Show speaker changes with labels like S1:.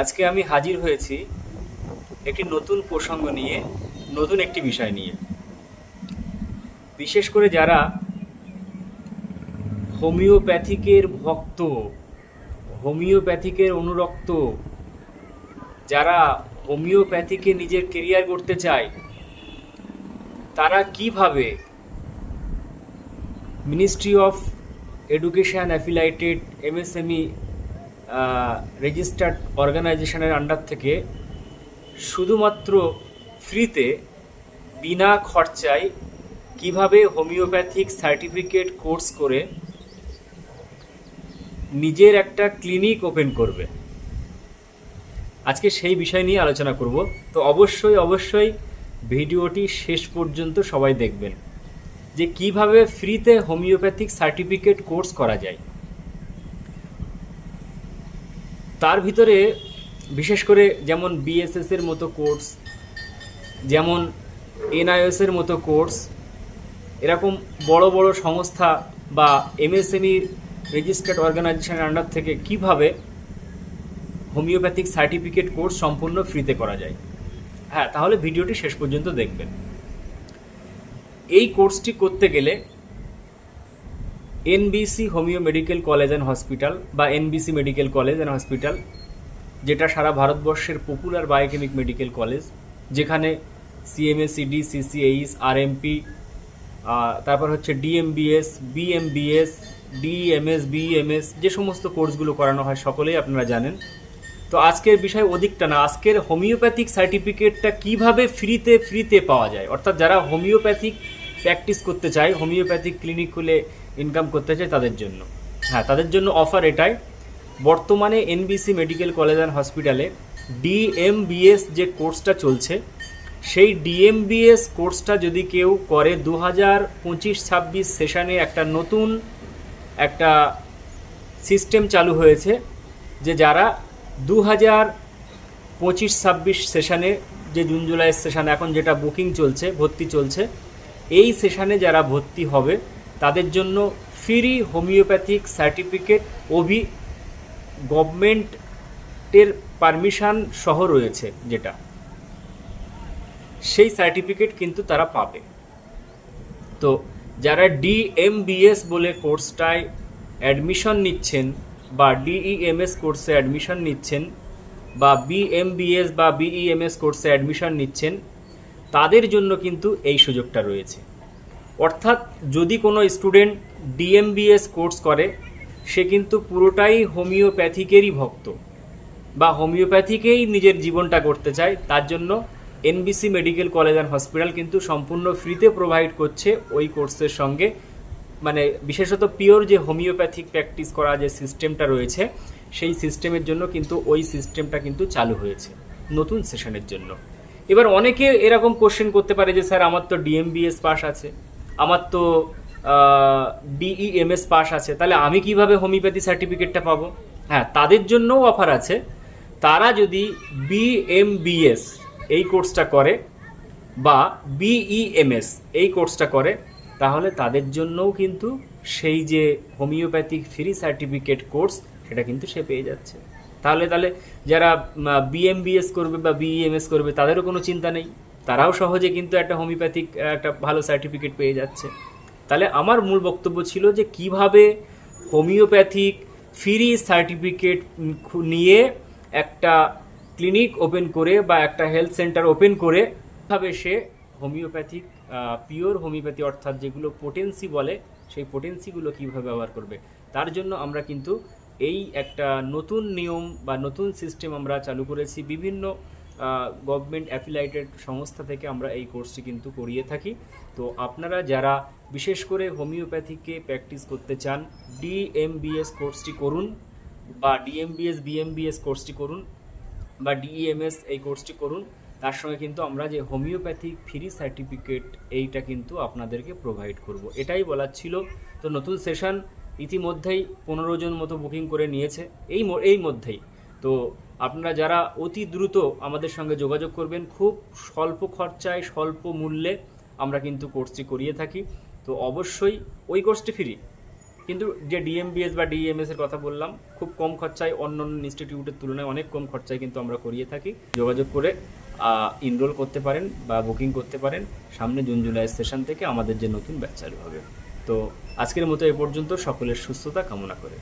S1: আজকে আমি হাজির হয়েছি একটি নতুন প্রসঙ্গ নিয়ে, নতুন একটি বিষয় নিয়ে। বিশেষ করে যারা হোমিওপ্যাথিকের ভক্ত, হোমিওপ্যাথিকের অনুরক্ত, যারা হোমিওপ্যাথিকে নিজের কেরিয়ার করতে চায়, তারা কীভাবে ministry of education affiliated, MSME registered অর্গানাইজেশনের আন্ডার থেকে শুধুমাত্র ফ্রিতে বিনা খরচায় কীভাবে হোমিওপ্যাথিক সার্টিফিকেট কোর্স করে নিজের একটা ক্লিনিক ওপেন করবে? আজকে সেই বিষয় নিয়ে আলোচনা করব। তো অবশ্যই অবশ্যই ভিডিওটি শেষ পর্যন্ত সবাই দেখবেন যে কীভাবে ফ্রিতে হোমিওপ্যাথিক সার্টিফিকেট কোর্স করা যায়। তার ভিতরে বিশেষ করে যেমন বিএসএস এর মতো কোর্স যেমন এনআইএস এর মতো কোর্স এরকম বড় বড় সংস্থা বা এমএসএমই রেজিস্টার্ড অর্গানাইজেশনের আন্ডার থেকে কীভাবে হোমিওপ্যাথিক সার্টিফিকেট কোর্স সম্পূর্ণ ফ্রিতে করা যায়। হ্যাঁ তাহলে ভিডিওটি শেষ পর্যন্ত দেখবেন। এই কোর্সটি করতে গেলে NBC homeo medical college and hospital বা NBC medical college and hospital, যেটা সারা ভারতবর্ষের পপুলার বায়োকেমিক মেডিকেল কলেজ যেখানে সিএমএসিডি সিসিএইস আরএমপি তারপর হচ্ছে ডিএমবিএস বিএমবিএস ডিএমএস বিএমএস যে সমস্ত কোর্সগুলো করানো হয় সকলেই আপনারা জানেন। তো আজকের বিষয় অধিকটা না, আজকের হোমিওপ্যাথিক সার্টিফিকেটটা কীভাবে ফ্রিতে ফ্রিতে পাওয়া যায়? অর্থাৎ যারা হোমিওপ্যাথিক প্র্যাকটিস করতে চায়, হোমিওপ্যাথিক ক্লিনিক খুলে ইনকাম করতে চায় তাদের জন্য। হ্যাঁ তাদের জন্য অফার এটাই। বর্তমানে এনবিসি মেডিকেল কলেজ অ্যান্ড হসপিটালে ডিএমবিএস যে কোর্সটা চলছে, সেই ডিএমবিএস কোর্সটা যদি কেউ করে দু হাজার পঁচিশ ছাব্বিশ সেশনে একটা নতুন একটা সিস্টেম চালু হয়েছে, যে যারা দু হাজার পঁচিশ ছাব্বিশ সেশনে যে জুন জুলাই সেশন এখন যেটা বুকিং চলছে, ভর্তি চলছে, এই সেশানে যারা ভর্তি হবে তাদের জন্য ফ্রি হোমিওপ্যাথিক সার্টিফিকেট ওভি গভর্নমেন্টের পারমিশন সহ রয়েছে যেটা। সেই সার্টিফিকেট কিন্তু তারা পাবে। তো যারা ডিএমবিএস বলে কোর্সটায় অ্যাডমিশন নিচ্ছেন বা ডিইএমএস কোর্সে অ্যাডমিশন নিচ্ছেন বা বিএমবিএস বা বিইএমএস কোর্সে অ্যাডমিশন নিচ্ছেন, তাদের জন্য কিন্তু এই সুযোগটা রয়েছে। অর্থাৎ যদি কোনো স্টুডেন্ট ডিএমবিএস কোর্স করে, সে কিন্তু পুরোটাই হোমিওপ্যাথিকেরই ভক্ত বা হোমিওপ্যাথিকেই নিজের জীবনটা করতে চায়। তার জন্য NBC medical college and hospital কিন্তু সম্পূর্ণ ফ্রিতে প্রোভাইড করছে ওই কোর্সের সঙ্গে। মানে বিশেষত পিওর যে হোমিওপ্যাথিক প্র্যাকটিস করা যে সিস্টেমটা রয়েছে, সেই সিস্টেমের জন্য কিন্তু ওই সিস্টেমটা কিন্তু চালু হয়েছে নতুন সেশনের জন্য। এবার অনেকে এরকম কোশ্চেন করতে পারে যে, স্যার, আমার তো ডিএমবিএস পাস আছে। আমার তো ডিইএমএস পাস আছে। তাহলে আমি কীভাবে হোমিওপ্যাথি সার্টিফিকেটটা পাবো? হ্যাঁ তাদের জন্যও অফার আছে। তারা যদি বিএমবিএস এই কোর্সটা করে বা বিইএমএস এই কোর্সটা করে, তাহলে তাদের জন্যও কিন্তু সেই যে হোমিওপ্যাথিক ফ্রি সার্টিফিকেট কোর্স, সেটা কিন্তু সে পেয়ে যাচ্ছে। তাহলে তাহলে যারা বিএমবিএস করবে বা বিইএমএস করবে, তাদেরও কোনো চিন্তা নেই। তারাও সহজে কিন্তু একটা হোমিওপ্যাথিক একটা ভালো সার্টিফিকেট পেয়ে যাচ্ছে। তাহলে আমার মূল বক্তব্য ছিল যে কীভাবে হোমিওপ্যাথিক ফ্রি সার্টিফিকেট নিয়ে একটা ক্লিনিক ওপেন করে বা একটা হেলথ সেন্টার ওপেন করে কীভাবে সে হোমিওপ্যাথিক পিওর হোমিওপ্যাথি অর্থাৎ যেগুলো পোটেন্সি বলে, সেই পোটেন্সিগুলো কীভাবে ব্যবহার করবে। তার জন্য আমরা কিন্তু এই একটা নতুন নিয়ম বা নতুন সিস্টেম আমরা চালু করেছি। বিভিন্ন গভর্নমেন্ট অ্যাফিলাইটেড সংস্থা থেকে আমরা এই কোর্সটি কিন্তু করিয়ে থাকি। তো আপনারা যারা বিশেষ করে হোমিওপ্যাথিকে প্র্যাকটিস করতে চান ডিএমবিএস কোর্সটি করুন বা ডিএমবিএস বিএমবিএস কোর্সটি করুন বা ডিইএমএস এই কোর্সটি করুন, তার সঙ্গে কিন্তু আমরা যে হোমিওপ্যাথিক ফ্রি সার্টিফিকেট এইটা কিন্তু আপনাদেরকে প্রোভাইড করব। এটাই বলার ছিল। তো নতুন সেশন ইতিমধ্যেই পনেরো জন মতো বুকিং করে নিয়েছে। এই এই মধ্যেই। তো আপনারা যারা অতি দ্রুত আমাদের সঙ্গে যোগাযোগ করবেন, খুব স্বল্প খরচায়, স্বল্প মূল্যে আমরা কিন্তু কোর্সটি করিয়ে থাকি। তো অবশ্যই ওই কোর্সটি ফ্রি কিন্তু যে ডিএমবিএস বা ডিএমএস এর কথা বললাম, খুব কম খরচায়, অন্য অন্য ইনস্টিটিউটের তুলনায় অনেক কম খরচায় কিন্তু আমরা করিয়ে থাকি। যোগাযোগ করে ইনরোল করতে পারেন বা বুকিং করতে পারেন। সামনে জুন, জুলাই সেশন থেকে আমাদের যে নতুন ব্যাচ চালু হবে। তো আজকের মতো এ পর্যন্ত। সকলের সুস্থতা কামনা করে।